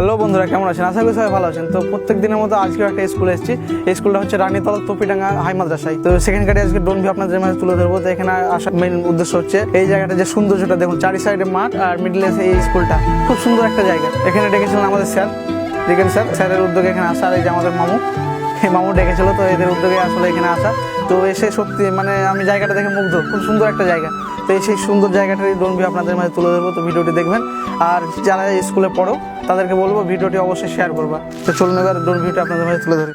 Hello বন্ধুরা, কেমন আছেন? আশা করি সবাই ভালো আছেন। তো প্রত্যেক দিনের মতো আজকে একটা স্কুলে এসেছি। এই স্কুলটা হচ্ছে রানীতলা তোপিডাঙ্গা হাই মাদ্রাসায়। তো সেখানে কাটে আজকে ডোন ভিউ আপনাদের মাঝে তুলে ধরবো। তো এখানে আসার মেইন উদ্দেশ্য হচ্ছে এই জায়গাটা যে সৌন্দর্যটা, দেখুন, চারি সাইডে মাঠ আর মিডলে এই স্কুলটা। খুব সুন্দর একটা জায়গা। এখানে ডেকেছিলেন আমাদের স্যার। রিকেন স্যার, স্যারের উদ্যোগে এখানে আসা আর এই যে আমাদের মামু। এই মামু ডেকেছিল, তো এদের উদ্যোগে আসলে এখানে আসা। তো এসে সত্যি মানে আমি জায়গাটা দেখে মুগ্ধ। খুব সুন্দর একটা জায়গা। তো এই সেই সুন্দর জায়গাটারই ডোন ভিউ আপনাদের মাঝে তুলে ধরবো। তো ভিডিওটি দেখবেন। আর যারা স্কুলে পড়ো তাদেরকে বলব, ভিডিওটি অবশ্যই শেয়ার করবা। তো চলুন এবার ডোর ভিউটা আপনাদের মাঝে তুলে ধরি।